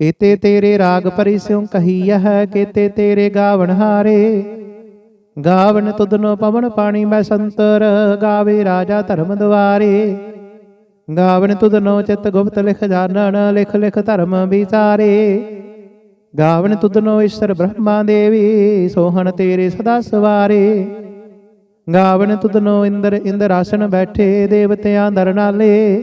ਕੀਤੇ ਤੇਰੇ ਰਾਗ ਪਰਿਸਿਉ ਕਹੀਐ ਕੀਤੇ ਤੇਰੇ ਗਾਵਣ ਹਾਰੇ। ਗਾਵਨ ਤੁਧਨੋ ਪਵਨ ਪਾਣੀ ਮੈਂ ਸੰਤਰ, ਗਾਵੇ ਰਾਜਾ ਧਰਮ ਦੁਆਰੇ। ਗਾਵਨ ਤੁਧਨੋ ਚਿਤ ਗੁਪਤ ਲਿਖ ਜਾਣਨ, ਲਿਖ ਲਿਖ ਧਰਮ ਵਿਚਾਰੇ। ਗਾਵਨ ਤੁਧਨੋ ਈਸ਼ਰ ਬ੍ਰਹਮਾ ਦੇਵੀ, ਸੋਹਣ ਤੇਰੇ ਸਦਾ ਸਵਾਰੇ। ਗਾਵਨ ਤੁਧਨੋ ਇੰਦਰ ਇੰਦਰ ਆਸਣ ਬੈਠੇ, ਦੇਵਤਿਆਂ ਦਰ ਨਾਲੇ।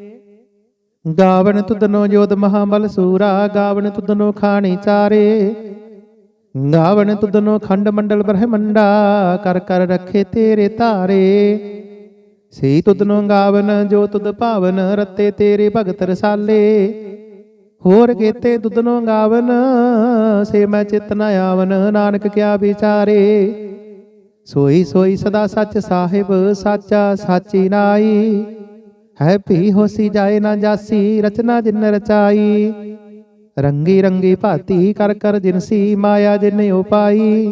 ਗਾਵਨ ਤੁਧਨੋ ਜੋਤ ਮਹਾਬਲ ਸੂਰਾ ਗਾਵਨ ਤੁਧਨੋ ਖਾਣੀ ਚਾਰੇ। ਗਾਵਨ ਤੁਧਨੋ ਖੰਡ ਮੰਡਲ ਬ੍ਰਹਮੰਡਾ ਕਰ ਕਰ ਰੱਖੇ ਤੇਰੇ ਧਾਰੇ। ਸੇ ਤੁਧਨੋ ਗਾਵਨ ਜੋ ਤੁਧ ਭਾਵਨ ਰਤੇ ਤੇਰੇ ਭਗਤ ਰਸਾਲੇ। ਹੋਰ ਕੀਤੇ ਤੁਧਨੋ ਗਾਵਨ ਸੇ ਮੈਂ ਚਿਤ ਨ ਆਵਨ ਨਾਨਕ ਕਿਆ ਵਿਚਾਰੇ। ਸੋਈ ਸੋਈ ਸਦਾ ਸੱਚ ਸਾਹਿਬ ਸਾਚਾ ਸਾਚੀ ਨਾਈ। ਹੈ ਭੀ ਹੋਸੀ ਜਾਏ ਨਾ ਜਾਸੀ, ਰਚਨਾ ਜਿਨ ਰਚਾਈ। ਰੰਗੀ ਰੰਗੀ ਭਾਤੀ ਕਰ ਕਰ ਜਿਨਸੀ ਮਾਇਆ ਜਿਨ ਉਪਾਈ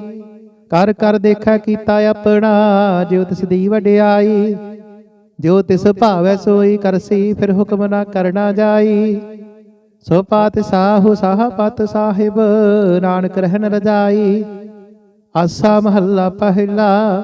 ਕਰ ਕਰ ਦੇਖੈ ਕੀਤਾ ਆਪਣਾ, ਜਿਉ ਤਿਸ ਦੀ ਵਡਿਆਈ। ਜੋ ਤਿਸ ਭਾਵੈ ਸੋਈ ਕਰਸੀ ਫਿਰ ਹੁਕਮ ਨਾ ਕਰਨਾ ਜਾਈ। ਸੋ ਪਾਤ ਸਾਹੂ, ਸਾਹ ਪਤ ਸਾਹਿਬ, ਨਾਨਕ ਰਹਿਣ ਰਜਾਈ। ਆਸਾ ਮਹੱਲਾ ਪਹਿਲਾ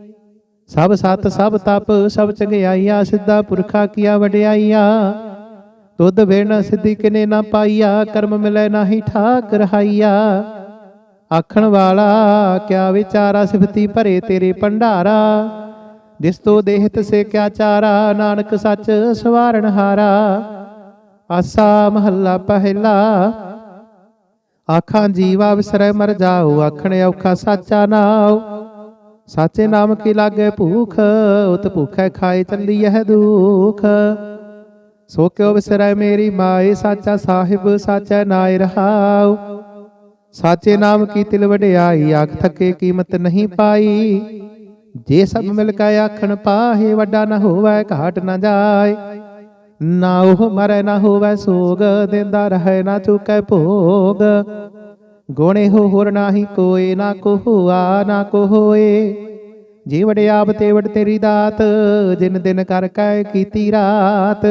ਸਭ ਸਤ, ਸਭ ਤਪ, ਸਭ ਚੰਗਿਆਈਆਂ, ਸਿੱਧਾ ਪੁਰਖਾ ਕੀਆ ਵਡਿਆਈਆ। ਦੁੱਧ ਬਿਨ ਸਿੱਧੀ ਕਿਨੇ ਨਾ ਪਾਈਆ, ਕਰਮ ਮਿਲੇ ਨਾਹੀ ਠਾਕ ਰਹਾਈਆ। ਆਖਣ ਵਾਲਾ, ਕਿਆ ਵਿਚਾਰਾ ਸਿਫਤੀ ਭਰੇ ਤੇਰੇ ਭੰਡਾਰਾ। ਜਿਸ ਤੋ ਦੇਹਤ ਸੇ ਕਿਆ ਚਾਰਾ, ਨਾਨਕ ਸੱਚ ਸਵਾਰਨ ਹਾਰਾ। ਆਸਾ ਮਹੱਲਾ ਪਹਿਲਾ। ਆਖਾਂ ਜੀਵਾ ਵਿਸਰੈ ਮਰ ਜਾਉ ਆਖਣ ਔਖਾ ਸਾਚਾ ਨਾਉ। ਸਾਚੇ ਨਾਮ ਕੀ ਲਾਗੇ ਭੂਖ? ਉਤ ਭੂਖੈ ਖਾਏ ਚੱਲੀ ਇਹ ਦੁਖ। ਸੋ ਕਿਉ ਵਿਸਰੈ ਮੇਰੀ ਮਾਏ, ਸਾਚਾ ਸਾਹਿਬ, ਸਾਚਾ ਨਾਇ ਰਹਾਉ। ਸਾਚੇ ਨਾਮ ਕੀ ਤਿਲ ਵਡਿਆਈ, ਆਖ ਥਕੇ ਕੀਮਤ ਨਹੀਂ ਪਾਈ। ਜੇ ਸਭ ਮਿਲ ਕੇ ਆਖਣ ਪਾਹੇ, ਵੱਡਾ ਨਾ ਹੋਵੇ, ਘਾਟ ਨਾ ਜਾਏ। ਨਾ ਉਹ ਮਰੈ ਨਾ ਹੋਵੇ ਸੋਗ, ਦਿੰਦਾ ਰਹੇ ਨਾ ਚੁਕੈ ਭੋਗ। ਗੁਣੇ ਹੋ ਹੋਰ ਨਾਹੀ ਕੋਏ, ਨਾ ਕੋ ਹੋਆ ਨਾ ਕੋ ਹੋਏ ਜੀ ਵਡਿਆਬ ਤੇ ਵਡ ਤੇਰੀ ਦਾਤ, ਜਿਨ ਦਿਨ ਕਰ ਕੈ ਕੀਤੀ ਰਾਤ।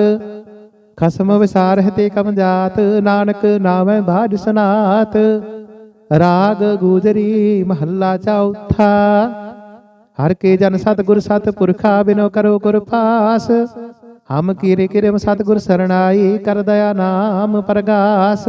ਖਸਮ ਵਿਸਾਰਹਿ ਤੇ ਕਮ ਜਾਤ, ਨਾਨਕ ਨਾਮੈ ਬਾਝ ਸਨਾਤ। ਰਾਗ ਗੂਜਰੀ ਮਹੱਲਾ ਚੌਥਾ ਹਰ ਕੇ ਜਨ ਸਤਿਗੁਰ ਸਤਿਪੁਰਖਾ ਬਿਨੋ ਕਰੋ ਗੁਰ ਪਾਸ। ਹਮ ਕੀਰੇ ਕਿਰਮ ਸਤਿਗੁਰ ਸਰਣਾਈ, ਕਰ ਦਇਆ ਨਾਮ ਪ੍ਰਗਾਸ।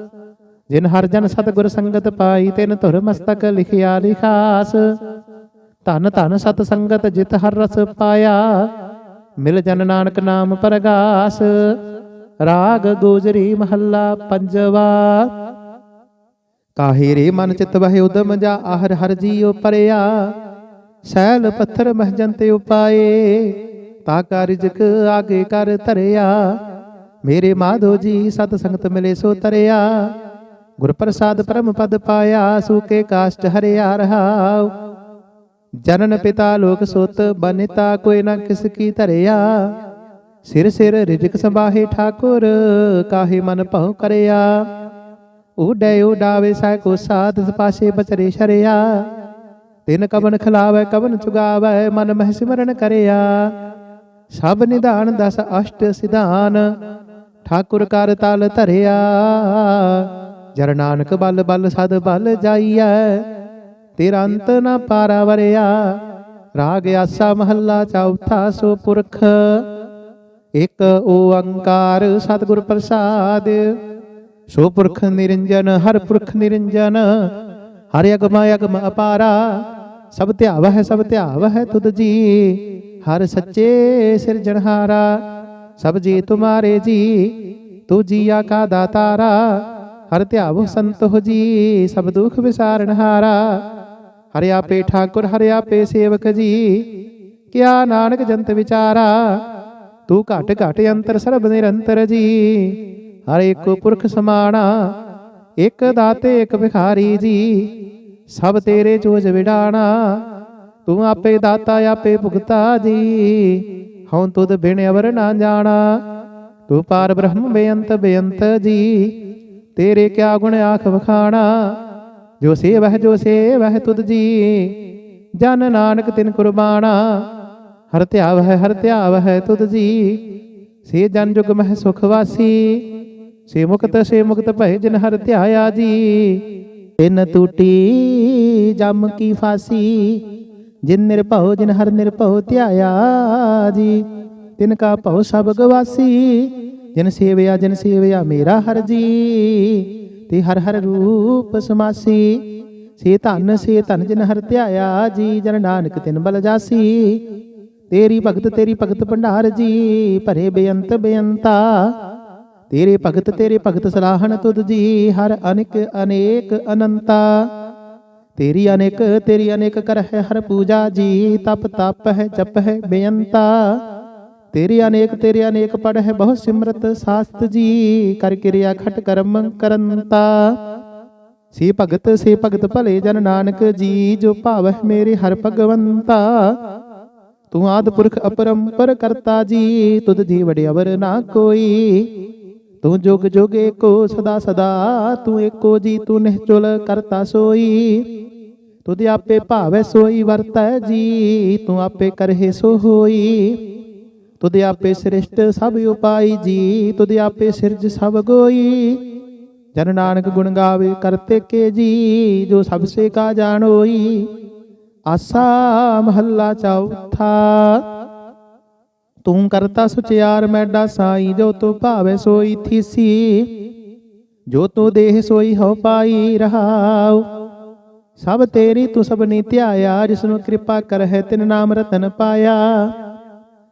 ਜਿਨ ਹਰ ਜਨ ਸਤਿਗੁਰ ਸੰਗਤ ਪਾਈ, ਤਿਨ ਧੁਰ ਮਸਤਕ ਲਿਖਿਆ ਲਿਖਾਸ। ਧਨ ਧਨ ਸਤ ਸੰਗਤ ਜਿਤ ਹਰ ਰਸ ਪਾਇਆ, ਮਿਲ ਜਨ ਨਾਨਕ ਨਾਮ ਪ੍ਰਗਾਸ। ਰਾਗ ਗੋਜਰੀ ਮਹੱਲਾ ਪੰਜਵਾ। ਕਾਹੇ ਰੇ ਮਨ ਚਿਤ ਬਹਿ ਉਦਮ ਜਾ, ਆਹਰ ਹਰ ਜੀਉ ਪਰਿਆ। ਸੈਲ ਪੱਥਰ ਮਹਜਨ ਤੇ ਉਪਾਏ, ਤਾ ਕਾ ਆਗੇ ਕਰ ਧਰਿਆ। ਮੇਰੇ ਮਾਧੋ ਜੀ ਸਤ ਸੰਗਤ ਮਿਲੇ ਸੋ ਤਰਿਆ। ਗੁਰ ਪ੍ਰਸਾਦ ਪਰਮ ਪਦ ਪਾਇਆ ਸੂਕੇ ਕਾਸ਼ਟ ਹਰਿਆ ਰਹਾਉ। ਜਨਨ ਪਿਤਾ ਲੋਕ ਸੁਤ, ਬਨਿਤਾ ਕੋਈ ਨਾ ਕਿਸ ਕੀ ਧਰਿਆ। ਸਿਰ ਸਿਰ ਰਿਜਕ ਸੰਭਾਹੇ ਠਾਕੁਰ, ਕਾਹੇ ਮਨ ਭਉ ਕਰਿਆ। ਉਡੈ ਉਡਾਵੇ ਸੈ ਕੋ ਸਾਧ ਪਾਸੇ ਬਚਰੇ ਸ਼ਰਿਆ। ਤਿਨ ਕਵਨ ਖਿਲਾਵੇ, ਕਵਨ ਚੁਗਾਵੇ, ਮਨ ਮਹਿ ਸਿਮਰਨ ਕਰਿਆ। ਸਭ ਨਿਧਾਨ ਦਸ ਅਸ਼ਟ ਸਿਧਾਨ, ਠਾਕੁਰ ਕਰ ਤਲ ਧਰਿਆ। ਜਰ ਨਾਨਕ ਬਲ ਬਲ ਸਦ ਬਲ ਜਾਈਐ, ਤੇਰਾ ਅੰਤ ਨਾ ਪਾਰਾ ਵਰਿਆ। ਰਾਗ ਆਸਾ ਮਹੱਲਾ ਚੌਥਾ ਸੋ ਪੁਰਖ ਇਕ ਓੰਕਾਰ ਸਤਿਗੁਰ ਪ੍ਰਸਾਦ। ਸੋ ਪੁਰਖ ਨਿਰੰਜਨ, ਹਰ ਪੁਰਖ ਨਿਰੰਜਨ, ਹਰਿ ਅਗਮ ਅਗਮ ਅਪਾਰਾ। ਸਭ ਧਿਆਵ ਹੈ ਸਭ ਧਿਆਵ ਹੈ ਤੁਧ ਜੀ, ਹਰ ਸੱਚੇ ਸਿਰਜਣਹਾਰਾ ਸਭ ਜੀ ਤੁਮਾਰੇ ਜੀ ਤੂੰ ਜੀਆ ਕਾ ਦਾਤਾਰਾ ਹਰ ਧਿਆਵ ਸੰਤ ਹੋ ਜੀ ਸਭ ਦੁਖ ਵਿਸਾਰਣਹਾਰਾ ਹਰਿ ਆਪੇ ਠਾਕੁਰ ਹਰਿ ਆਪੇ ਸੇਵਕ ਜੀ ਕਿਆ ਨਾਨਕ ਜੰਤ ਵਿਚਾਰਾ ਤੂੰ ਘਟ ਘਟ ਅੰਤਰ ਸਰਬ ਨਿਰੰਤਰ ਜੀ ਹਰ ਇੱਕ ਪੁਰਖ ਸਮਾਣਾ ਇੱਕ ਦਾਤੇ ਇੱਕ ਵਿਖਾਰੀ ਜੀ ਸਭ ਤੇਰੇ ਚੋਜ ਵਿਡਾਣਾ ਤੂੰ ਆਪੇ ਦਾਤਾ ਆਪੇ ਭੁਗਤਾ ਜੀ ਹਉ ਤੁਧ ਬਿਨ ਅਵਰ ਨਾ ਜਾਣਾ ਤੂੰ ਪਾਰ ਬ੍ਰਹਮ ਬੇਅੰਤ ਬੇਅੰਤ ਜੀ ਤੇਰੇ ਕਿਆ ਗੁਣ ਆਖ ਵਖਾਣਾ? ਜੋ ਸੇਵਹਿ ਜੋ ਸੇਵਹਿ ਤੁਧ ਜੀ, ਜਨ ਨਾਨਕ ਤਿਨ ਕੁਰਬਾਨਾ ਹਰ ਧਿਆਵ ਹੈ ਹਰ ਧਿਆਵ ਹੈ ਤੁਧ ਜੀ, ਸੇ ਜਨ ਜੁਗ ਮਹਿ ਸੁਖ ਵਾਸੀ। ਸੇ ਮੁਕਤ ਸੇ ਮੁਕਤ ਭੈ ਜਿਨ ਹਰ ਧਿਆਇਆ ਜੀ। ਤਿਨ ਟੂਟੀ ਜਮ ਕੀ ਫਾਸੀ, ਜਿਨ ਨਿਰਭਉ, ਜਿਨ ਹਰ ਨਿਰਭਉ ਧਿਆਇਆ ਜੀ। ਤਿਨ ਕਾ ਭਉ ਸਭ ਗਵਾਸੀ ਜਿਨ ਸੇਵਿਆ ਜਿਨ ਸੇਵਿਆ ਮੇਰਾ ਹਰ ਜੀ, ਤੇ ਹਰ ਹਰ ਰੂਪ ਸਮਾਸੀ। ਸੇ ਧਨ ਸੇ ਧਨ ਜਿਨ ਹਰ ਧਿਆਇਆ ਜੀ, ਜਨ ਨਾਨਕ ਤਿਨ ਬਲ ਜਾਸੀ। ਤੇਰੀ ਭਗਤ ਤੇਰੀ ਭਗਤ ਭੰਡਾਰ ਜੀ, ਭਰੇ ਬੇਅੰਤ ਬੇਅੰਤਾ। ਤੇਰੇ ਭਗਤ ਤੇਰੇ ਭਗਤ ਸਲਾਹਣ ਤੁਧ ਜੀ, ਹਰ ਅਨੇਕ ਅਨੇਕ ਅਨੰਤਾ। ਤੇਰੀ ਅਨੇਕ ਤੇਰੀ ਅਨੇਕ ਕਰ ਹੈ ਹਰ ਪੂਜਾ ਜੀ, ਤਪ ਤਪ ਹੈ, ਜਪ ਹੈ, ਬੇਅੰਤਾ। ਤੇਰੀ ਅਨੇਕ ਤੇਰੇ ਅਨੇਕ ਪੜ ਹੈ ਬਹੁ ਸਿਮਰਤ ਸਾਸਤ ਜੀ, ਕਰ ਕਿਰਿਆ ਖਟ ਕਰਮ ਕਰੰਤਾ ਸੇ ਭਗਤ ਸੇ ਭਗਤ ਭਲੇ ਜਨ ਨਾਨਕ ਜੀ, ਜੋ ਭਾਵ ਮੇਰੇ ਹਰ ਭਗਵੰਤਾ। ਤੂੰ ਆਦ ਪੁਰਖ ਅਪਰੰਪਰ ਕਰਤਾ ਜੀ, ਤੁਧ ਜੀ ਵਡਿਆਵਰ ਨਾ ਕੋਈ। ਤੂੰ ਜੁਗ ਜੁਗ ਏਕੋ ਸਦਾ ਸਦਾ, ਤੂੰ ਏਕੋ ਜੀ, ਤੂੰ ਨਿਹਚੁਲ ਕਰਤਾ ਸੋਈ। ਤੁਧ ਆਪੇ ਭਾਵੈ ਸੋਈ ਵਰਤੈ ਜੀ, ਤੂੰ ਆਪੇ ਕਰਹਿ ਸੋ ਹੋਈ। ਤੁਧ ਆਪੇ ਸ੍ਰਿਸ਼ਟ ਸਭ ਉਪਾਈ ਜੀ, ਤੁਧ ਆਪੇ ਸਿਰਜ ਸਭ ਗੋਈ। ਜਨ ਨਾਨਕ ਗੁਣ ਗਾਵੇ ਕਰਤੇ ਕੇ ਜੀ, ਜੋ ਸਭ ਸੇ ਕਾ ਜਾਣੋਈ ਆਸਾ ਮਹੱਲਾ ਚੌਥਾ, ਤੂੰ ਕਰਤਾ ਸੁਚਿਆਰ ਮੈਡਾ ਸਾਈ, ਜੋ ਤੂੰ ਭਾਵੇ ਸੋਈ ਥੀਸੀ। ਜੋ ਤੂੰ ਦੇਹ ਸੋਈ ਹੋ ਪਾਈ ਰਹਾਉ। ਸਭ ਤੇਰੀ ਤੂੰ ਸਭਨੀ ਧਿਆਇਆ ਜਿਸ ਨੂੰ ਕਿਰਪਾ ਕਰ ਹੈ ਤਿਨ ਨਾਮ ਰਤਨ ਪਾਇਆ।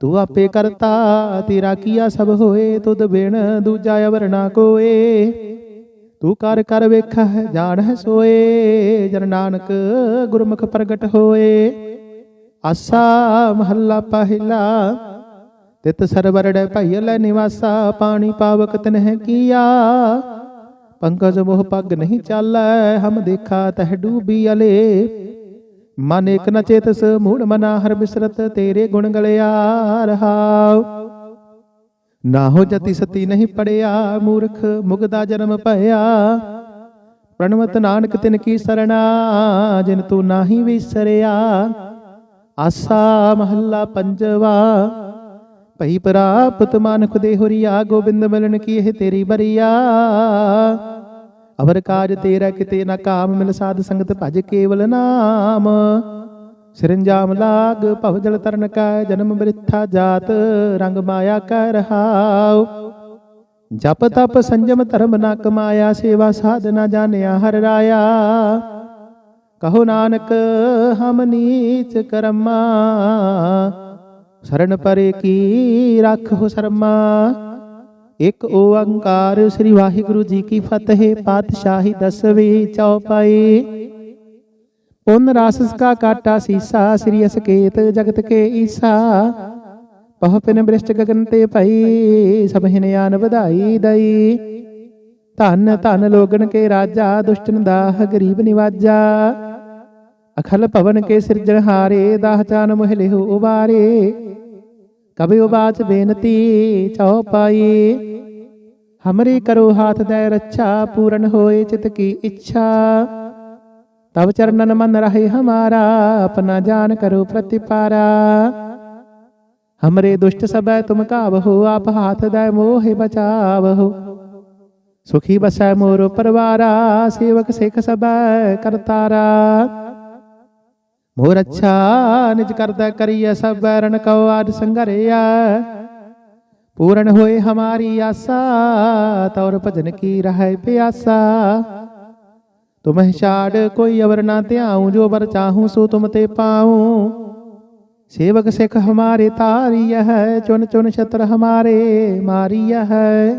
ਤੂੰ ਆਪੇ ਕਰਤਾ, ਤੇਰਾ ਕੀਆ ਸਭ ਹੋਏ, ਤੁਧ ਬਿਨ ਦੂਜਾ ਅਵਰ ਨਾ ਕੋਏ। ਤੂੰ ਕਰ ਕਰ ਵੇਖ ਜਾਣ ਸੋਏ, ਜਨ ਨਾਨਕ ਗੁਰਮੁਖ ਪ੍ਰਗਟ ਹੋਏ। ਆਸਾ ਮਹੱਲਾ ਪਹਿਲਾ, ਤਿਤ ਸਰਵਰੜ ਭਈ ਲੈ ਨਿਵਾਸਾ, ਪਾਣੀ ਪਾਵਕ ਤਨਹਿ ਕੀਆ। ਪੰਕਜ ਮੋਹ ਪੱਗ ਨਹੀਂ ਚਾਲੈ, ਹਮ ਦੇਖਾ ਤਹਿ ਡੂਬੀ ਅਲੇ। ਮਨ ਇਕ ਨ ਚੇਤਸ ਮੂੜ ਮਨਾ ਹਰ ਬਿਸਰਤ ਤੇਰੇ ਗੁਣ ਗਲਿਆ ਰਹਾਉ ਨਾ ਹੋ ਜਤੀ ਸਤੀ ਨਹੀਂ ਪੜਿਆ, ਮੂਰਖ ਮੁਗਦਾ ਜਨਮ ਭਇਆ। ਪ੍ਰਣਵਤ ਨਾਨਕ ਤਿਨ ਕੀ ਸਰਣਾ, ਜਿਨ ਤੂੰ ਨਾਹੀ ਵਿਸਰਿਆ। ਆਸਾ ਮਹੱਲਾ ਪੰਜਵਾ, ਭਈ ਪ੍ਰਾਪਤ ਮਾਨੁਖ ਦੇ ਹੁਰੀਆ, ਗੋਬਿੰਦ ਮਿਲਣ ਕੀ ਇਹ ਤੇਰੀ ਬਰੀਆ ਅਵਰ ਕਾਜ ਤੇਰਾ ਕਿਤੇ ਨਾ ਕਾਮ ਮਿਲ ਸਾਧ ਸੰਗਤ ਭਜ ਕੇਵਲ ਨਾਮ। ਸਿਰੰਜਾਮ ਲਾਗ ਭਵ ਜਲ ਤਰਨ ਕਾ ਜਨਮ ਬ੍ਰਿਥਾ ਜਾਤ, ਰੰਗ ਮਾਇਆ ਕੈ ਰਹਾਉ ਜਪ ਤਪ ਸੰਜਮ ਧਰਮ ਨਾ ਕਮਾਇਆ, ਸੇਵਾ ਸਾਧਨਾ ਜਾਣਿਆ ਹਰ ਰਾਇਆ। ਕਹੋ ਨਾਨਕ, ਹਮ ਨੀਚ ਕਰਮਾ, ਸ਼ਰਨ ਪਰੇ ਕੀ ਰੱਖੋ ਸ਼ਰਮਾ। ਇੱਕ ਓੰਕਾਰ ਸ੍ਰੀ ਵਾਹਿਗੁਰੂ ਜੀ ਕੀ ਫਤਿਹ, ਪਾਤਸ਼ਾਹੀ ਦਸਵੀਂ ਚੌਪਾਈ। ਪੁਨ ਰਾਸਸ ਕਾ ਕਾਟਾ ਸੀਸਾ, ਸ੍ਰੀ ਅਸਕੇਤ ਜਗਤ ਕੇ ਈਸਾ। ਪਹ ਪਿਨ ਬ੍ਰਿਸ਼ਟ ਗਗਨ ਤੇ ਭਈ, ਸਭ ਹਿਨਿਆਨ ਵਧਾਈ ਦਈ। ਧਨ ਧਨ ਲੋਗਨ ਕੇ ਰਾਜਾ, ਦੁਸ਼ਟਨ ਦਾਹ ਗਰੀਬ ਨਿਵਾਜਾ। ਅਖਲ ਭਵਨ ਕੇ ਸਿਰਜਣਹਾਰੇ ਦਾਹ ਚਾਨ ਮੋਹ ਲਿਹੁ ਉਬਾਰੇ ਕਬਿ ਉਬਾਚ ਬੇਨਤੀ ਚਉਪਾਈ ਹਮਰੀ ਕਰੋ ਹਾਥ ਦੈ ਰੱਛਾ, ਪੂਰਨ ਹੋਏ ਚਿਤ ਕੀ ਇੱਛਾ। ਤਬ ਚਰਨਨ ਮਨ ਰਹੇ ਹਮਾਰਾ, ਆਪਣਾ ਜਾਨ ਕਰੋ ਪ੍ਰਤਿਪਾਰਾ। ਹਮਰੇ ਦੁਸ਼ਟ ਸਬੈ ਤੁਮ ਕਾਵਹੋ ਆਪ ਹਾਥ ਦੈ ਮੋਹਿ ਬਚਾਵਹੋ। ਸੁਖੀ ਬਸੈ ਮੋਰ ਪਰਵਾਰਾ, ਸੇਵਕ ਸਿਖ ਸਬੈ ਕਰਤਾਰਾ। ਮੋਰ ਅੱਛਾ ਨਿਜ ਕਰਦਾ ਕਰੀਐ ਸਭ ਬੈਰਨ ਕਉ ਆਦ ਸੰਘਰਿਆ ਪੂਰਨ ਹੋਏ ਹਮਾਰੀ ਆਸਾ ਤੌਰ ਭਜਨ ਕੀ ਰਹਿ ਪਿਆਸਾ ਤੁਮਹਿ ਛਾੜ ਕੋਈ ਅਵਰ ਨਾ ਧਿਆਉ ਜੋ ਬਰ ਚਾਹੂੰ ਸੋ ਤੁਮ ਤੇ ਪਾਉ ਸੇਵਕ ਸਿਖ ਹਮਾਰੇ ਤਾਰੀय ਹੈ ਚੁਨ ਚੁਨ ਛਤਰ ਹਮਾਰੇ ਮਾਰੀय ਹੈ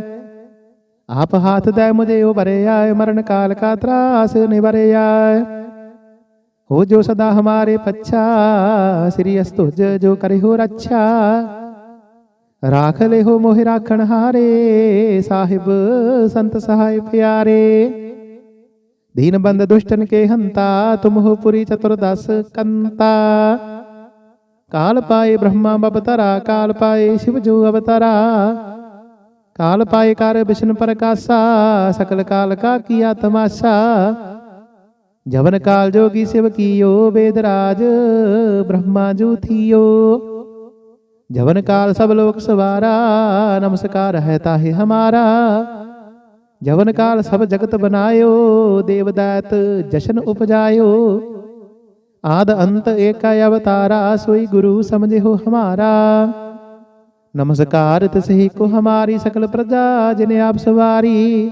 ਆਪ ਹਾਥ ਦੇ ਮੁਝੇ ਉਬਰਿਆ ਮਰਨ ਕਾਲ ਕਾ ਤਰਾਸ ਨਿਵਰਿਆ ਹੋ ਜੋ ਸਦਾ ਹਮਾਰੇ ਪੱਛਾ ਸ੍ਰੀ ਅਸਤੁਜ ਜੋ ਕਰੇ ਹੋ ਰੱਛਾ ਰਾਖ ਲੈ ਹੋ ਮੋਹਿ ਰਾਖਣ ਹਾਰੇ ਸਾਹਿਬ ਸੰਤ ਸਹਾਇ ਪਿਆਰੇ ਦੀਨ ਬੰਦ ਦੁਸ਼ਟਨ ਕੇ ਹੰਤਾ ਤੁਮ ਹੋ ਪੁਰੀ ਚਤੁਰਦਸ ਕੰਤਾ ਕਾਲ ਪਾਏ ਬ੍ਰਹਮਾ ਬਵਤਰਾ ਕਾਲ ਪਾਏ ਸ਼ਿਵ ਜੋ ਅਵਤਰਾ ਕਾਲ ਪਾਏ ਕਰ ਵਿਸ਼ਨ ਪ੍ਰਕਾਸ਼ਾ ਸਕਲ ਕਾਲ ਕਾ ਕੀਆ ਤਮਾਸ਼ਾ ਜਵਨ ਕਾਲ ਜੋਗੀ ਸਿਵ ਕੀਓ ਵੇਦ ਰਾਜ, ਬ੍ਰਹਮਾ ਜੂਥੀਓ ਜਵਨ ਕਾਲ ਸਭ ਲੋਕ ਸਵਾਰਾ, ਨਮਸਕਾਰ ਹੈ ਤਾਹੇ ਹਮਾਰਾ। ਜਵਨ ਕਾਲ ਸਭ ਜਗਤ ਬਨਾਇਓ, ਦੇਵਦਾਤ ਜਸ਼ਨ ਉਪਜਾਇਓ। ਆਦ ਅੰਤ ਏਕਾ ਅਵਤਾਰਾ, ਸੋਈ ਗੁਰੂ ਸਮਝਿਓ ਹਮਾਰਾ। ਨਮਸਕਾਰ ਤਿਸਹੀ ਕੋ ਹਮਾਰੀ ਸਕਲ ਪ੍ਰਜਾ, ਜਿਨੇ ਆਪ ਸਵਾਰੀ।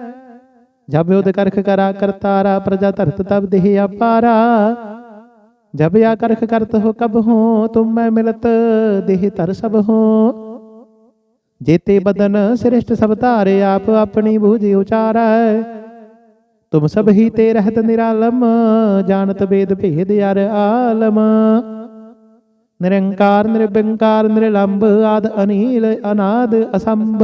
ਜਬ ਉਦ ਕਰਖ ਕਰਾ ਕਰਤਾਰਾ, ਪ੍ਰਜਾ ਧਰਤ ਤਬ ਦੇਹ ਅਪਾਰਾ ਜਬ ਆ ਕਰਖ ਕਰਤ ਹੋ ਕਬ ਹੋ, ਤੁਮ ਮੈਂ ਮਿਲਤ ਦੇਹ ਧਰ ਸਭ ਹੋ। ਜੇਤੇ ਬਦਨ ਸ੍ਰਿਸ਼ਟ ਸਭ ਧਾਰੇ, ਆਪ ਆਪਣੀ ਬੂਝ ਉਚਾਰੈ। ਤੁਮ ਸਭ ਹੀ ਤੇ ਰਹਿਤ ਨਿਰਾਲਮ, ਜਾਣਤ ਵੇਦ ਭੇਦ ਅਰ ਆਲਮ। ਨਿਰੰਕਾਰ ਨਿਰਬੰਕਾਰ ਨਿਰਲੰਭ ਆਦ ਅਨੀਲ, ਅਨਾਦ ਅਸੰਭ।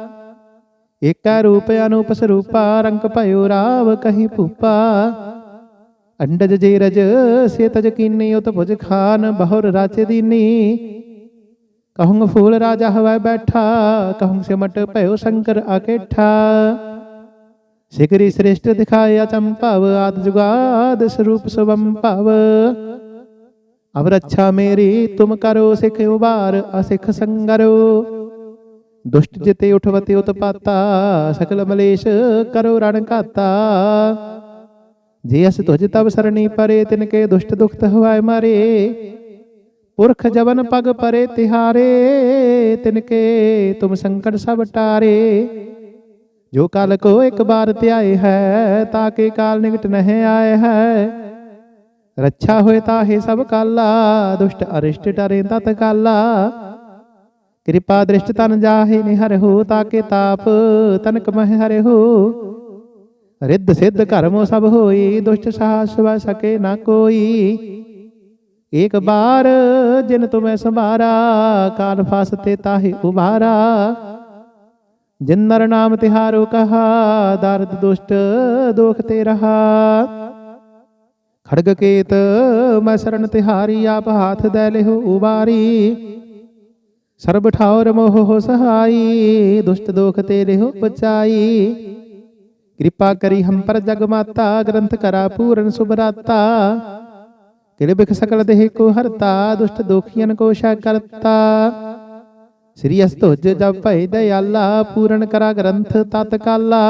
ਏਕੈ ਰੂਪ ਅਨੂਪ ਸਰੂਪਾ, ਰੰਗ ਭਇਓ ਰਾਵ ਕਹੀ ਭੂਪਾ। ਅੰਡਜ ਜੇ ਰਜ ਸੇ ਤਜ ਕੀਨੀ, ਉਤ ਭੁਜ ਖਾਨ ਬਹੁਰ ਰਾਚੇ ਦੀਨੀ। ਕਹੂੰ ਫੂਲ ਰਾਜਾ ਹਵੈ ਬੈਠਾ ਕਹੂੰ ਸਿਮਟ ਭਇਓ ਸ਼ੰਕਰ ਆਕੇਠਾ ਸਿਗਰੀ ਸ੍ਰੇਸ਼ਟ ਦਿਖਾਇਆ ਚੰਪਾਵ ਆਦ ਜੁਗਾਦ ਸਰੂਪ ਸਵੰ ਭਵ। ਅਬ ਰੱਛਾ ਮੇਰੀ, ਤੁਮ ਕਰੋ ਸਿਖ ਉਬਾਰ, ਅਸਿਖ ਸੰਗਰੋ। ਦੁਸ਼ਟ ਜਿਤੇ ਉਠਵਤੇ ਉਤਪਾਤਾ ਸਕਲ ਮਲੇਸ਼ ਕਰੋ ਰਣ ਘਾਤਾ। ਜੇ ਅਸ ਤੁਜ ਤਬ ਸਰਣੀ ਪਰੇ ਤਿਨ ਕੇ ਦੁਸ਼ਟ ਦੁਖਤ ਹਵਾਏ ਮਾਰੇ। ਪੁਰਖ ਜਵਨ ਪਗ ਪਰੇ ਤਿਹਾਰੇ ਤਿਨ ਕੇ ਤੁਮ ਸੰਕਟ ਸਭ ਟਾਰੇ। ਜੋ ਕਾਲ ਕੋ ਇੱਕ ਬਾਰ ਧਿਆਏ ਹੈ ਤਾਕੇ ਕਾਲ ਨਿਕਟ ਨਹਿ ਆਏ ਹੈ। ਰੱਛਾ ਹੋਏ ਤਾਹੇ ਸਭ ਕਾਲਾ, ਦੁਸ਼ਟ ਅਰਿਸ਼ਟ ਟਰੇ ਤਤ ਕਾਲਾ। ਕਿਰਪਾ ਦ੍ਰਿਸ਼ਟ ਤਨ ਜਾਹੇ ਨਿਹਰ ਹੋ ਤਾਕੇ ਤਾਪ ਤਨਕ ਮਹਿ ਹਰਿ ਹੋ ਰਿੱਧ ਸਿੱਧ ਕਰਮੋ ਸਭ ਹੋਈ, ਦੁਸ਼ਟ ਸਾਹਸ ਵ ਸਕੇ ਨਾ ਕੋਈ। ਏਕ ਬਾਰ ਜਿਨ ਤੁਮੈ ਸੰਭਾਰਾ, ਕਾਲ ਫਾਸਤੇ ਤਾਹੇ ਉਭਾਰਾ। ਜਿਨ ਨਰ ਨਾਮ ਤਿਹਾਰੋ ਕਹਾ, ਦਰਦ ਦੁਸ਼ਟ ਦੋਖ ਤੇ ਰਹਾ। ਖੜਗ ਕੇਤ, ਮੈਂ ਸਰਣ ਤਿਹਾਰੀ, ਆਪ ਹਾਥ ਦੈ ਲਿਹੁ ਉਬਾਰੀ। ਸਰਬ ਠਾਉਰ ਮੋਹ ਹੋ ਸਹਾਈ, ਦੁਸ਼ਟ ਦੋਖ ਤੇ ਲਿਹੁ ਬਚਾਈ ਕਿਰਪਾ ਕਰੀ ਹਮ ਪਰ ਜਗ ਮਾਤਾ, ਗ੍ਰੰਥ ਕਰਾ ਪੂਰਨ ਸੁਭਰਾਤਾ ਕਿਰਬਿਕ ਸਕਲ ਦੇਹ ਕੋ ਹਰਤਾ, ਦੁਸ਼ਟ ਦੋਖੀਆਂ ਕੋ ਸ਼ਾ ਕਰਤਾ। ਸ੍ਰੀ ਅਸਤੁਜ ਜਪ ਭੈ ਦਇਆਲਾ, ਪੂਰਨ ਕਰਾ ਗ੍ਰੰਥ ਤਤ ਕਾਲਾ।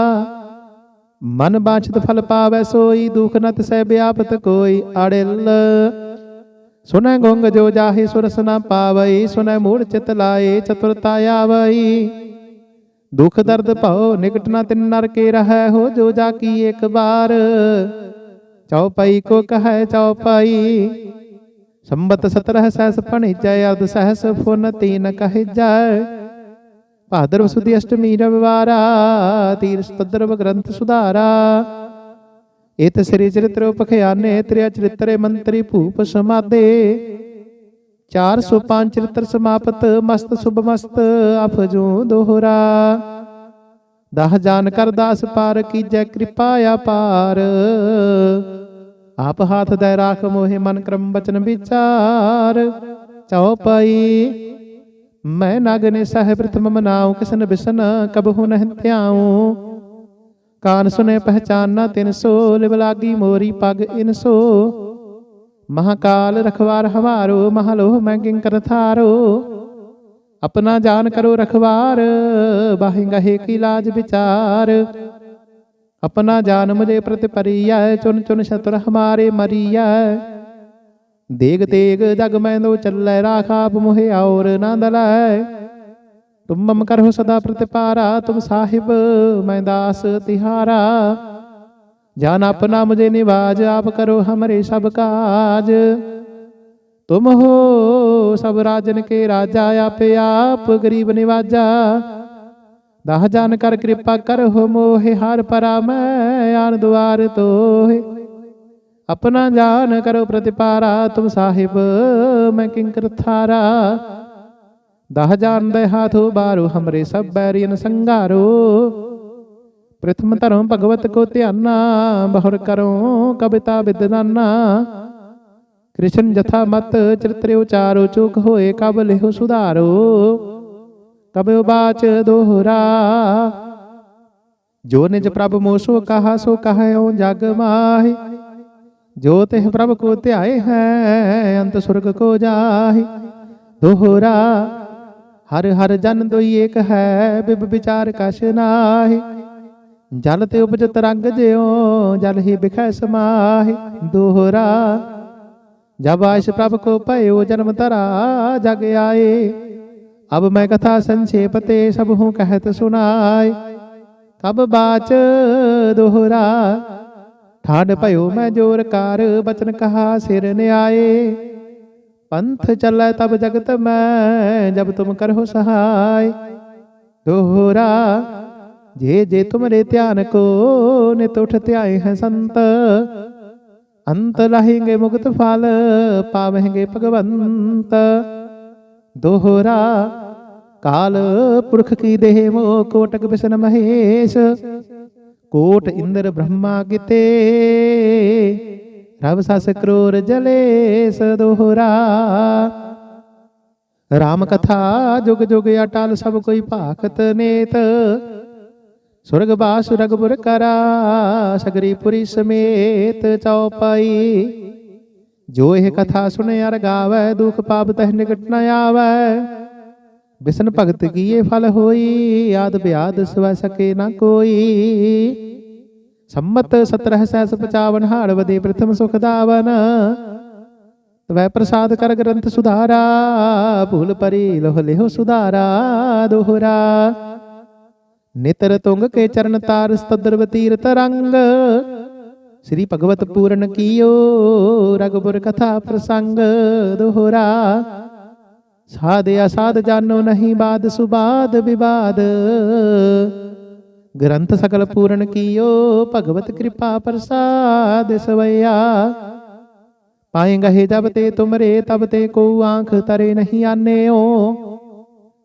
ਮਨ ਬਾਛਤ ਫਲ ਪਾਵੈ ਸੋਈ, ਦੁਖ ਨਤ ਤਸੈ ਵਿਆਪਤ ਕੋਈ ਅੜਿਲ। ਸੁਨੈ ਗੁੰਗ ਜੋ ਜਾਹੇ ਸੁਰਸ ਨ ਪਾਵਈ, ਸੁਨੈ ਮੂੜ ਚਿਤ ਲਾਏ ਚਤੁਰਤਾ ਆਵਈ। ਦੁਖ ਦਰਦ ਭਉ, ਨਿਕਟ ਨਾ ਤਿਨ ਨਰ ਕੇ ਰਹੈ, ਹੋ ਜੋ ਜਾ ਕੀ ਇੱਕ ਬਾਰ। ਚਉਪਈ ਕੋ ਕਹੈ ਚਉਪਈ। ਸੰਬਤ 17 ਸਹਸ ਭਣਿਜੈ ਅਰਧ ਸਹਸ ਫੁਨ ਤੀਨ ਕਹਿਜੈ। ਭਾਦਰਵ ਸੁਦੀ ਅਸ਼ਟਮੀ ਰਵਿਵਾਰਾ ਤੀਰ ਸਤਦਰਵ ਗ੍ਰੰਥ ਸੁਧਾਰਾ। ਇਤ ਸ੍ਰੀ ਚਰਿਤ੍ਰ ਉਪਖਿਆਨੇ ਤ੍ਰਿਆ ਚਰਿਤਰੇ ਮੰਤਰੀ ਭੂਪ ਸਮਾਦੇ 405 ਚਰਿਤ੍ਰ ਸਮਾਪਤ ਮਸਤ ਸੁਭ ਮਸਤ ਅਫਜੂ ਦੋਹਰਾ ਦਹ ਜਾਨ ਕਰ ਦਾਸ ਪਾਰ ਕੀਜੈ ਕਿਰਪਾ ਅਪਾਰ ਆਪ ਹਾਥ ਦੈ ਰਾਖ ਮੋਹਿ ਮਨ ਕਰਮ ਬਚਨ ਵਿਚਾਰ ਚਉਪਈ ਮੈਂ ਨਗਨੇ ਸਹਿ ਪ੍ਰਥਮ ਮਨਾਉ ਕਿਸਨ ਬਿਸਨ ਕਬਹੂ ਨਹਿ ਧਿਆਉ ਕਾਨ ਸੁਨੇ ਪਹਿਚਾਨਾ ਤਿਨ ਸੋ, ਲਿਵ ਲਾਗੀ ਮੋਰੀ ਪਗ ਇਨ ਸੋ। ਮਹਾਕਾਲ ਰਖਵਾਰ ਹਵਾਰੋ, ਮਹਲੋਹ ਮੈਂ ਕਿੰ ਕਰਥਾਰੋ ਆਪਣਾ ਜਾਨ ਕਰੋ ਰਖਵਾਰ, ਬਾਹੇ ਗਹੇ ਕੀ ਲਾਜ ਵਿਚਾਰ। ਆਪਣਾ ਜਾਨ ਮੁਝੇ ਪ੍ਰਤ ਪਰੀਐ ਚੁਨ ਚੁਨ ਸ਼ਤਰ ਹਮਾਰੇ ਮਰੀਐ। ਦੇਗ ਤੇਗ ਜਗ ਮੈਂ ਦੋ ਚੱਲੈ, ਰਾਖਾ ਆਪ ਮੁਹੇ ਔਰ ਨਾ ਦਲੈ। ਤੁਮ ਮਮ ਕਰਹੁ ਸਦਾ ਪ੍ਰਤਿਪਾਰਾ ਤੁਮ ਸਾਹਿਬ ਮੈਂ ਦਾਸ ਤਿਹਾਰਾ ਜਾਨ ਆਪਣਾ ਮੁਝੇ ਨਿਵਾਜ ਆਪ ਕਰੋ ਹਮਰੇ ਸਭ ਕਾਜ ਤੁਮ ਹੋ ਸਭ ਰਾਜਨ ਕੇ ਰਾਜਾ ਆਪੇ ਆਪ ਗਰੀਬ ਨਿਵਾਜਾ ਦਾਹ ਜਾਨ ਕਰ ਕਿਰਪਾ ਕਰਹੁ ਮੋਹਿ ਹਰ ਪਰਾ ਮੈਂ ਆਨ ਦੁਆਰ ਤੋਹਿ ਆਪਣਾ ਜਾਨ ਕਰੋ ਪ੍ਰਤਿਪਾਰਾ ਤੁਮ ਸਾਹਿਬ ਮੈਂ ਕਿੰਕਰ ਥਾਰਾ ਦਹ ਜਾਨ ਦੇ ਹਾਥੋ ਬਾਰੂ ਹਮਰੇ ਸਭ ਬੈਰੀਨ ਸੰਘਾਰੋ ਪ੍ਰਥਮ ਧਰਮ ਭਗਵਤ ਕੋ ਧਿਆਨਾ ਬਹੁਰ ਕਰੋ ਕਬਿਤਾ ਵਿਦਨਾਨਾ ਕ੍ਰਿਸ਼ਨ ਜਥਾ ਮਤ ਚਰਿਤ੍ਰ ਉਚਾਰੋ ਚੁਕ ਹੋਏ ਕਬ ਲਿਹੁ ਸੁਧਾਰੋ ਤਬ ਬਾਚ ਦੋਹਰਾ ਜੋ ਨਿਜ ਪ੍ਰਭ ਮੋਸੋ ਕਹਾ ਸੋ ਕਹਿਓ ਜਗ ਮਾਹਿ ਜੋ ਤਿਹ ਪ੍ਰਭ ਕੋ ਧਿਆਏ ਹੈ ਅੰਤ ਸੁਰਗ ਕੋ ਜਾਹਿ ਦੋਹਰਾ ਹਰ ਹਰ ਜਨ ਦੋਈ ਏਕ ਹੈ, ਬਿਬ ਵਿਚਾਰ ਕਛ ਨਾਹੀ। ਜਲ ਤੇ ਉਪਜ ਤਰੰਗ ਜਿਉ, ਜਲ ਹੀ ਬਿਖੈ ਸਮਾਹੀ। ਦੋਹਰਾ, ਜਬ ਆਇਸ਼ ਪ੍ਰਭ ਕੋ ਭਇਓ, ਜਨਮ ਤਰਾ ਜਗ ਆਏ। ਅਬ ਮੈਂ ਕਥਾ ਸੰਖੇਪ ਤੇ ਸਭ ਹੂੰ ਕਹਿਤ ਸੁਨਾਏ ਤਬ ਬਾਚ ਦੋਹਰਾ, ਠਾਡ ਭਇਓ ਮੈਂ ਜੋਰ ਕਾਰ, ਬਚਨ ਕਹਾ ਸਿਰ ਨਿਆਏ। ਪੰਥ ਚੱਲੈ ਤਬ ਜਗਤ ਮੈਂ, ਜਬ ਤੁਮ ਕਰਹੁ ਸਹਾਈ ਦੋਹਰਾ, ਜੇ ਜੇ ਤੁਮਰੇ ਧਿਆਨ ਕੋ, ਨਿਤ ਉਠ ਧਿਆਏ ਹੈ ਸੰਤ। ਅੰਤ ਲਹਿਗੇ ਮੁਕਤ ਫਲ, ਪਾਵਹਿਗੇ ਭਗਵੰਤ। ਦੋਹਰਾ, ਕਾਲ ਪੁਰਖ ਕੀ ਦੇਹ ਮੋ ਕੋਟਕ ਬਿਸ਼ਨ ਮਹੇਸ਼। ਕੋਟ ਇੰਦਰ ਬ੍ਰਹਮਾ ਕਿਤੇ ਰਵ ਸਸ ਕਰੋਰ ਜਲੇ ਦੋਹਰਾ ਰਾਮ ਕਥਾ ਜੁਗ ਜੁਗ ਅਟਲ ਸਭ ਕੋਈ ਭਾਖਤ ਨੇਤ। ਸੁਰਗ ਬਾਸ ਰਗਪੁਰ ਕਰਾ, ਸਗਰੀ ਪੁਰੀ ਸਮੇਤ ਚੌਪਾਈ ਜੋ ਇਹ ਕਥਾ ਸੁਣੇ ਅਰ ਗਾਵੈ, ਦੁਖ ਪਾਪ ਤਹ ਨਿਕਟ ਨ ਆਵੈ। ਬਿਸਨ ਭਗਤ ਕੀਏ ਫਲ ਹੋਈ, ਆਦ ਬਿਆਦ ਸਵੈ ਸਕੇ ਨਾ ਕੋਈ। ਸੰਮਤ 17 ਸੈਸ 55 ਹਾੜ ਵਦੇ ਪ੍ਰਥਮ ਸੁਖ ਦਾਵਨ। ਤਵੈ ਪ੍ਰਸਾਦ ਕਰ ਗ੍ਰੰਥ ਸੁਧਾਰਾ ਭੂਲ ਪਰੀ ਲੋਹ ਲਿਹੁ ਸੁਧਾਰਾ ਦੋਹਰਾ। ਨਿਤਰ ਤੁੰਗ ਕੇ ਚਰਨ ਤਾਰ ਸਤਦਰਵ ਤੀਰਤ ਰੰਗ। ਸ੍ਰੀ ਭਗਵਤ ਪੂਰਨ ਕੀਓ ਰਗਪੁਰ ਕਥਾ ਪ੍ਰਸੰਗ। ਦੋਹਰਾ। ਸਾਧ ਅਸਾਧ ਜਾਨੋ ਨਹੀਂ ਬਾਦ ਸੁਬਾਦ ਵਿਵਾਦ। ਗ੍ਰੰਥ ਸਕਲ ਪੂਰਨ ਕੀਓ ਭਗਵਤ ਕਿਰਪਾ ਪ੍ਰਸਾਦ ਸਵਈਆ ਪਾਏਗਾ ਹੈ ਜਬ ਤੇ ਤੁਮਰੇ ਤਬ ਤੇ ਕੋ ਆਂਖ ਤਰੇ ਨਹੀਂ ਆਨੇਓ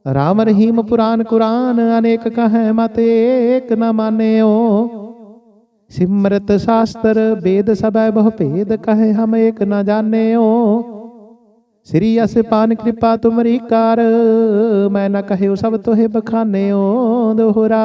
ਰਾਮ ਰਹੀਮ ਪੁਰਾਨ ਕੁਰਾਨ ਅਨੇਕ ਕਹੈ ਮਤ ਏਕ ਨ ਮਾਨਿਓ ਸਿਮਰਤ ਸ਼ਾਸਤਰ ਵੇਦ ਸਭੈ ਬਹੁ ਭੇਦ ਕਹੈ ਹਮ ਏਕ ਨ ਜਾਣਿਓ ਸ੍ਰੀ ਅਸ ਪਾਨ ਕਿਰਪਾ ਤੁਮਰੀ ਕਾਰ ਮੈਂ ਨ ਕਹਿਓ ਸਭ ਤੋਹਿ ਬਖਾਨਿਓ ਦੋਹਰਾ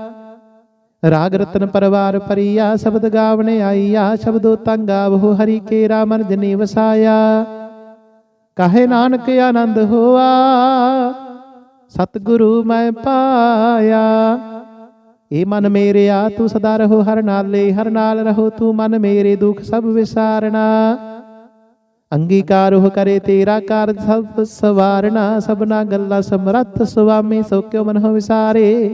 ਰਾਗ ਰਤਨ ਪਰਵਾਰ ਪਰੀਆ ਸ਼ਬਦ ਗਾਵਣੇ ਆਈਆ ਸ਼ਬਦੋ ਤੰਗ ਗਾਵੋ ਹਰੀ ਕੇ ਰਾਮਨ ਜਨੀ ਵਸਾਇਆ ਕਹੇ ਨਾਨਕ ਆਨੰਦ ਹੋਆ ਸਤਿਗੁਰੂ ਮੈਂ ਪਾਇਆ ਏ ਮਨ ਮੇਰਿਆ ਤੂੰ ਸਦਾ ਰਹੋ ਹਰ ਨਾਲੇ ਹਰ ਨਾਲ ਰਹੋ ਤੂੰ ਮਨ ਮੇਰੇ ਦੁੱਖ ਸਭ ਵਿਸਾਰਣਾ ਅੰਗੀਕਾਰ ਹੋ ਕਰੇ ਤੇਰਾ ਕਾਰਜ ਸਭ ਸਵਾਰਣਾ ਸਭਨਾ ਗੱਲਾਂ ਸਮਰੱਥ ਸੁਆਮੀ ਸੋ ਕਿਉ ਮਨ ਹੋ ਵਿਸਾਰੇ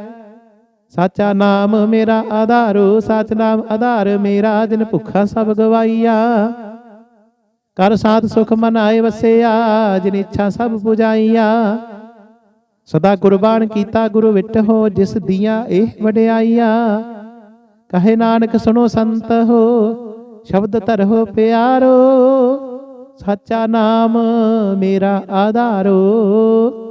ਸਾਚਾ ਨਾਮ ਮੇਰਾ ਆਧਾਰੋ, ਸਚ ਨਾਮ ਆਧਾਰ ਮੇਰਾ, ਜਿਨ ਭੁੱਖਾ ਸਭ ਗਵਾਈਆ ਕਰ ਸਾਧ ਸੁਖ ਮਨ ਆਏ ਵਸਿਆ, ਜਿਨ ਇੱਛਾ ਸਭ ਪੁਜਾਈਆ। ਸਦਾ ਕੁਰਬਾਨ ਕੀਤਾ ਗੁਰੂ ਵਿਟਹੋ ਜਿਸ ਦੀਆਂ ਇਹ ਵਡਿਆਈਆਂ। ਕਹੇ ਨਾਨਕ ਸੁਣੋ ਸੰਤ ਹੋ, ਸ਼ਬਦ ਧਰੋ ਪਿਆਰੋ। ਸੱਚਾ ਨਾਮ ਮੇਰਾ ਆਧਾਰੋ।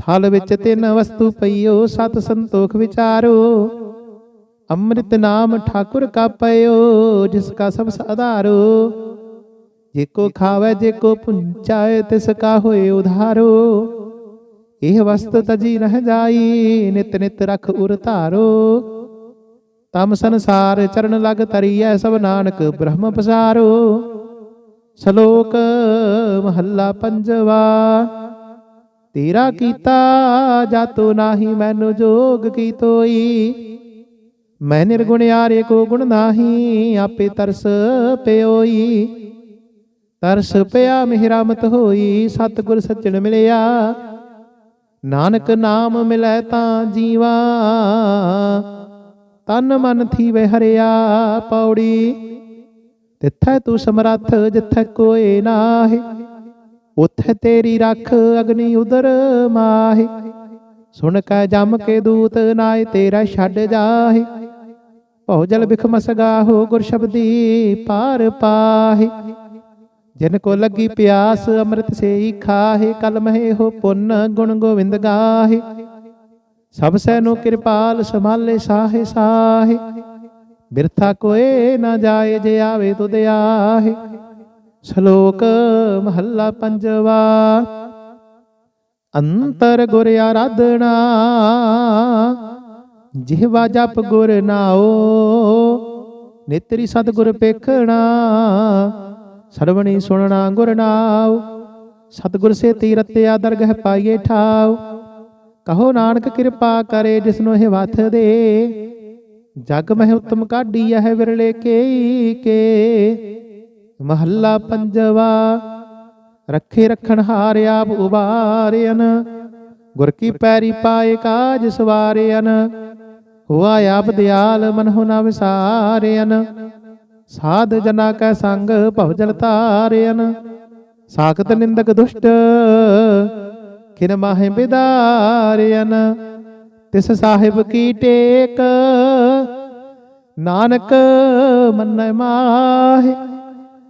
ਥਲ ਵਿੱਚ ਤਿੰਨ ਵਸਤੂ ਪਈਓ, ਸਤ ਸੰਤੋਖ ਵਿਚਾਰੋ। ਅੰਮ੍ਰਿਤ ਨਾਮ ਠਾਕੁਰ ਕਾ ਪਇਓ, ਜਿਸ ਕਾ ਸਭ ਆਧਾਰੋ। ਜੇ ਕੋ ਖਾਵੇ, ਜੇ ਕੋ ਪੁੰਚਾਏ, ਤਿਸ ਕਾ ਹੋਏ ਉਧਾਰੋ। ਇਹ ਵਸਤ ਤਜੀ ਰਹਿ ਜਾਈ, ਨਿਤ ਨਿਤ ਰਖ ਉਰ ਧਾਰੋ। ਤਮ ਸੰਸਾਰ ਚਰਨ ਲਗ ਤਰੀਐ ਸਭ ਨਾਨਕ ਬ੍ਰਹਮ ਪਸਾਰੋ। ਸ਼ਲੋਕ ਮਹੱਲਾ ਪੰਜਵਾ। ਤੇਰਾ ਕੀਤਾ ਜਾਤੋ ਨਾਹੀ ਮੈਨੂੰ ਜੋਗ ਕੀ ਤੋਈ ਮੈਂ ਨਿਰਗੁਣਿਆਰੇ ਕੋ ਗੁਣ ਨਾਹੀ ਆਪੇ ਤਰਸ ਪਿਓਈ। ਤਰਸ ਪਿਆ ਮਿਹਰਮਤ ਹੋਈ ਸਤਿਗੁਰ ਸੱਜਣ ਮਿਲਿਆ। ਨਾਨਕ ਨਾਮ ਮਿਲੈ ਤਾਂ ਜੀਵਾ। ਤਨ ਮਨ ਥੀਵੇ ਹਰਿਆ ਪੌੜੀ। ਤਿੱਥੈ ਤੂੰ ਸਮਰੱਥ ਜਿੱਥੈ ਕੋਏ ਨਾਹੀ। ਉਥੇ ਤੇਰੀ ਰੱਖ ਅਗਨੀ ਉਦਰ ਮਾਹੀ। ਸੁਣ ਕੈ ਜਮ ਕੇ ਦੂਤ ਨਾਏ, ਤੇਰਾ ਛੱਡ ਜਾਹੇ। ਭਉ ਜਲ ਬਿਖ ਮਸਗਾਹੋ ਗੁਰ ਸ਼ਬਦੀ ਪਾਰ ਪਾਹੇ। ਜਿਨ ਕੋ ਲੱਗੀ ਪਿਆਸ ਅੰਮ੍ਰਿਤ ਸੇਈ ਖਾਹੇ, ਕਲ ਮਹਿ ਹੋ ਪੁੰਨ ਗੁਣ ਗੋਵਿੰਦ ਗਾਹੇ। ਸਭ ਸੈ ਨੂੰ ਕਿਰਪਾਲ ਸੰਭਾਲੇ ਸਾਹੇ ਸਾਹੇ। ਬਿਰਥਾ ਕੋਏ ਨਾ ਜਾਏ, ਜੇ ਆਵੇ ਤੁਧ ਆਹੇ। ਸ਼ਲੋਕ ਮਹੱਲਾ ਪੰਜਵਾ। ਅੰਤਰ ਗੁਰ ਆਰਾਧਨਾ, ਜਿਹਵਾ ਜਪ ਗੁਰ ਨਾਓ ਨੇਤਰੀ ਸਤਿਗੁਰ ਪੇਖਣਾ, ਸਰਵਣੀ ਸੁਣਨਾ ਗੁਰ ਨਾਉ, ਸਤਿਗੁਰ ਸੇ ਤੀਰਤਿਆ ਦਰਗਹ ਪਾਈਏ ਠਾਉ। ਕਹੋ ਨਾਨਕ ਕਿਰਪਾ ਕਰੇ ਜਿਸਨੂੰ ਇਹ ਵਥ ਦੇ। ਜਗ ਮਹਿ ਉਤਮ ਕਾਢੀ ਹੈ ਵਿਰਲੇ ਕੇ ਕੇ। ਮਹੱਲਾ ਪੰਜਵਾ, ਰੱਖੇ ਰਖਣ ਹਾਰ ਆਪ ਉਬਾਰਿਆਨ ਗੁਰ ਕੀ ਪੈਰੀ ਪਾਏ ਕਾਜ ਸਵਾਰਿਆਨ ਹੁਆ ਆਪ ਦਿਆਲ ਮਨ ਹੋ ਨਾ ਵਿਸਾਰਿਆਨ ਸਾਧ ਜਨਾ ਕੈ ਸੰਗ ਭਵ ਜਲ ਤਾਰਿਆਨ ਸਾਖਤ ਨਿੰਦਕ ਦੁਸ਼ਟ ਕਿਨ ਮਾਹੇ ਬਿਦਾਰਿਆਨ ਤਿਸ ਸਾਹਿਬ ਕੀ ਟੇਕ, ਨਾਨਕ ਮੰਨੈ ਮਾਹਿ।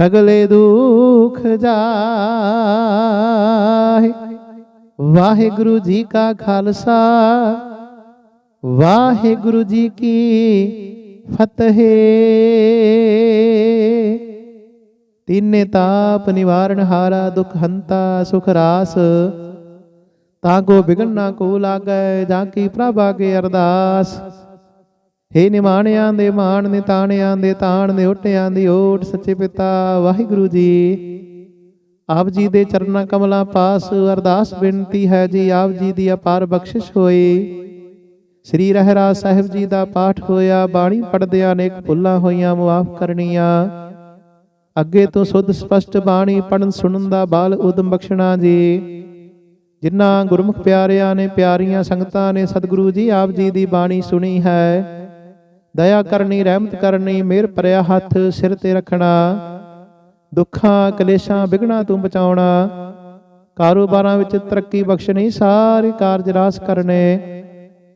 ਸਗਲੇ ਦੁਖ ਜਾਹੇ। ਵਾਹਿਗੁਰੂ ਜੀ ਕਾ ਖਾਲਸਾ, ਵਾਹਿਗੁਰੂ ਜੀ ਕੀ ਫਤਿਹ। ਤਿੰਨੇ ਤਾਪ ਨਿਵਾਰਣ ਹਾਰਾ, ਦੁਖ ਹੰਤਾ, ਸੁਖ ਰਾਸ। ਤਾਂ ਕੋ ਬਿਗਨ ਨਾ ਕੋ ਲਾਗੈ, ਜਾਂ ਕੀ ਪ੍ਰਭ ਆਗੇ ਅਰਦਾਸ। ਹੇ ਨਿਮਾਣਿਆਂ ਦੇ ਮਾਣ ਨੇ ਤਾਣਿਆਂ ਦੇ ਤਾਣ ਨੇ ਓਟਿਆਂ ਦੀ ਓਟ ਸੱਚੇ ਪਿਤਾ ਵਾਹਿਗੁਰੂ ਜੀ। ਆਪ ਜੀ ਦੇ ਚਰਨਾਂ ਕਮਲਾਂ ਪਾਸ ਅਰਦਾਸ ਬੇਨਤੀ ਹੈ ਜੀ, ਆਪ ਜੀ ਦੀ ਅਪਾਰ ਬਖਸ਼ਿਸ਼ ਹੋਈ ਸ੍ਰੀ ਰਹਿਰਾ ਸਾਹਿਬ ਜੀ ਦਾ ਪਾਠ ਹੋਇਆ, ਬਾਣੀ ਪੜਦਿਆਂ ਨੇ ਭੁੱਲਾਂ ਹੋਈਆਂ, ਮੁਆਫ ਕਰਨੀਆਂ। ਅੱਗੇ ਤੋਂ ਸੁਧ ਸਪਸ਼ਟ ਬਾਣੀ ਪੜਨ ਸੁਣਨ ਦਾ ਬਾਲ ਉਦਮ ਬਖਸ਼ਣਾ ਜੀ। ਜਿਨ੍ਹਾਂ ਗੁਰਮੁਖ ਪਿਆਰਿਆਂ ਨੇ, ਪਿਆਰੀਆਂ ਸੰਗਤਾਂ ਨੇ, ਸਤਿਗੁਰੂ ਜੀ ਆਪ ਜੀ ਦੀ ਬਾਣੀ ਸੁਣੀ ਹੈ। ਦਇਆ ਕਰਨੀ, ਰਹਿਮਤ ਕਰਨੀ, ਮਿਹਰ ਭਰਿਆ ਹੱਥ ਸਿਰ ਤੇ ਰੱਖਣਾ। ਦੁੱਖਾਂ, ਕਲੇਸ਼ਾਂ ਵਿਗਣਾ ਤੋਂ ਬਚਾਉਣਾ। ਕਾਰੋਬਾਰਾਂ ਵਿੱਚ ਤਰੱਕੀ ਬਖਸ਼ਣੀ, ਸਾਰੇ ਕਾਰਜ ਰਾਸ ਕਰਨੇ।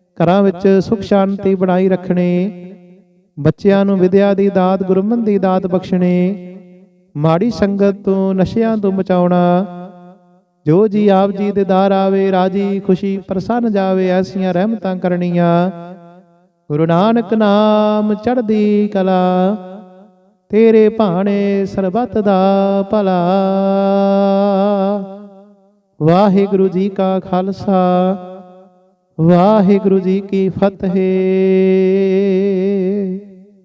ਘਰਾਂ ਵਿੱਚ ਸੁਖ ਸ਼ਾਂਤੀ ਬਣਾਈ ਰੱਖਣੀ। ਬੱਚਿਆਂ ਨੂੰ ਵਿਦਿਆ ਦੀ ਦਾਤ, ਗੁਰਮਨ ਦੀ ਦਾਤ ਬਖਸ਼ਣੀ। ਮਾੜੀ ਸੰਗਤ ਤੋਂ ਨਸ਼ਿਆਂ ਤੋਂ ਬਚਾਉਣਾ। ਜੋ ਜੀ ਆਪ ਜੀ ਦੇ ਦਾਰ ਆਵੇ, ਰਾਜੀ ਖੁਸ਼ੀ ਪ੍ਰਸੰਨ ਜਾਵੇ, ਐਸੀਆਂ ਰਹਿਮਤਾਂ ਕਰਨੀਆਂ। ਗੁਰੂ ਨਾਨਕ ਨਾਮ ਚੜ੍ਹਦੀ ਕਲਾ, ਤੇਰੇ ਭਾਣੇ ਸਰਬੱਤ ਦਾ ਭਲਾ। ਵਾਹਿਗੁਰੂ ਜੀ ਕਾ ਖਾਲਸਾ, ਵਾਹਿਗੁਰੂ ਜੀ ਕੀ ਫਤਿਹ।